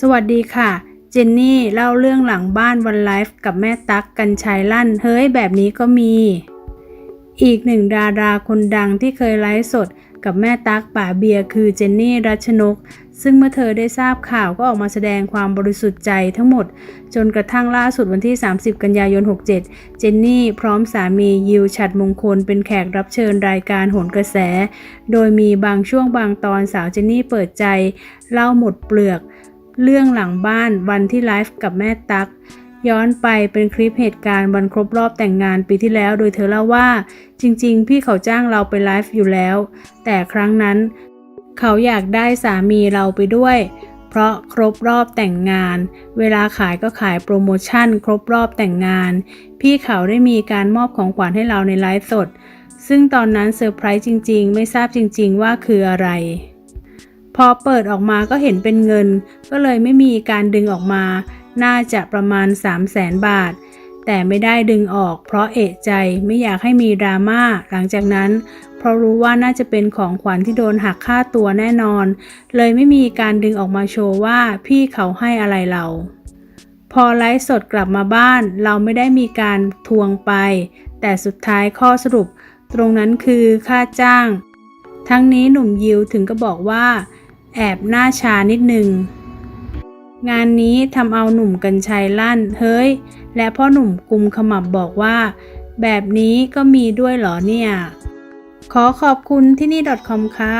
สวัสดีค่ะ เจนนี่เล่าเรื่องหลังบ้านวันไลฟ์กับแม่ตั๊กกันชัยลั่น เฮ้ยแบบนี้ก็มี อีกหนึ่งดาราคนดังที่เคยไลฟ์สดกับแม่ตั๊กป่าเบียร์คือเจนนี่รัชนก ซึ่งเมื่อเธอได้ทราบข่าวก็ออกมาแสดงความบริสุทธิ์ใจทั้งหมด จนกระทั่งล่าสุดวันที่ 30 กันยายน 67 เจนนี่พร้อมสามียิวฉัดมงคลเป็นแขกรับเชิญรายการโหนกระแส โดยมีบางช่วงบางตอนสาวเจนนี่เปิดใจ เล่าหมดเปลือก เรื่องหลังบ้านวันที่ไลฟ์กับแม่ตั๊กย้อนไปเป็นคลิปเหตุการณ์วันครบรอบแต่งงานปีที่แล้ว โดยเธอเล่าว่า จริง ๆ พี่เขาจ้างเราไปไลฟ์อยู่แล้ว แต่ครั้งนั้น เขาอยากได้สามีเราไปด้วย เพราะครบรอบแต่งงาน เวลาขายก็ขายโปรโมชั่น ครบรอบแต่งงาน พี่เขาได้มีการมอบของขวัญให้เราในไลฟ์สด ซึ่งตอนนั้นเซอร์ไพรส์จริง ๆ ไม่ทราบจริง ๆ ว่าคืออะไร พอเปิดออกมาก็เห็นเป็นเงิน ก็เลยไม่มีการดึงออกมา น่าจะประมาณ 3 0 0แสนบาท แต่ไม่ได้ดึงออก เพราะเอะใจไม่อยากให้มีดราม่าหลังจากนั้น เพราะรู้ว่าน่าจะเป็นของขวัญที่โดนหักค่าตัวแน่นอน เลยไม่มีการดึงออกมาโชว์ว่าพี่เขาให้อะไรเราพอไลฟ์สดกลับมาบ้าน เราไม่ได้มีการทวงไป แต่สุดท้ายข้อสรุป ตรงนั้นคือค่าจ้าง ทั้งนี้หนุ่มยิวถึงก็บอกว่า แอบหน้าชานิดนึงงานนี้ทำเอาหนุ่มกัญชัยลั่น เฮ้ย และพ่อหนุ่มกุมขมับบอกว่า แบบนี้ก็มีด้วยเหรอเนี่ย ขอขอบคุณที่นี่ .com ค่ะ